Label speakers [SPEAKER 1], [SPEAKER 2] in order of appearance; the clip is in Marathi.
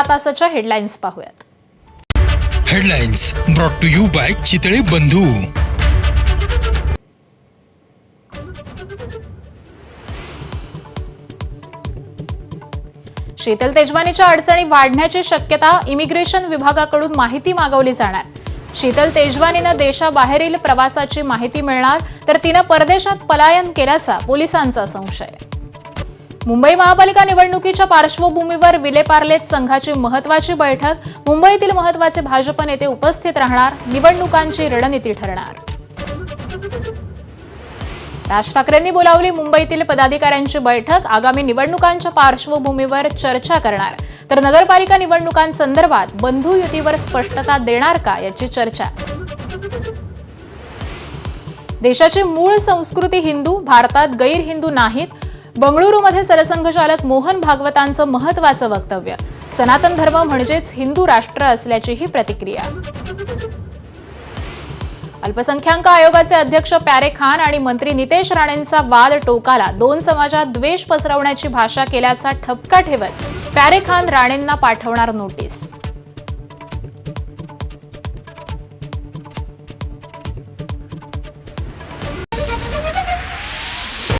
[SPEAKER 1] या तासाच्या हेडलाईन्स पाहूयात.
[SPEAKER 2] Headlines brought to you by Chitale Bandhu.
[SPEAKER 1] Sheetal तेजवानीच्या अडचणी वाढण्याची शक्यता इमिग्रेशन विभागाकडून माहिती मागवली जाणार. शीतल तेजवानीनं देशाबाहेरील प्रवासाची माहिती मिळणार तर तिनं परदेशात पलायन केल्याचा पोलिसांचा संशय. मुंबई महापालिका निवडणुकीच्या पार्श्वभूमीवर विलेपार्लेत संघाची महत्वाची बैठक. मुंबईतील महत्त्वाचे भाजप नेते उपस्थित राहणार. निवडणुकांची रणनीती ठरणार. राज ठाकरेंनी बोलावली मुंबईतील पदाधिकाऱ्यांची बैठक. आगामी निवडणुकांच्या पार्श्वभूमीवर चर्चा करणार. तर नगरपालिका निवडणुकांसंदर्भात बंधू युतीवर स्पष्टता देणार का याची चर्चा. देशाची मूळ संस्कृती हिंदू भारतात गैर हिंदू नाहीत. बंगळुरूमध्ये सरसंघचालक मोहन भागवतांचं महत्वाचं वक्तव्य. सनातन धर्म म्हणजेच हिंदू राष्ट्र असल्याचीही प्रतिक्रिया. अल्पसंख्याक आयोगाचे अध्यक्ष प्यारे खान आणि मंत्री नितेश राणेंचा वाद टोकाला दोन समाजात द्वेष पसरवण्याची भाषा केल्याचा ठपका ठेवत प्यारे खान राणेंना पाठवणार नोटीस.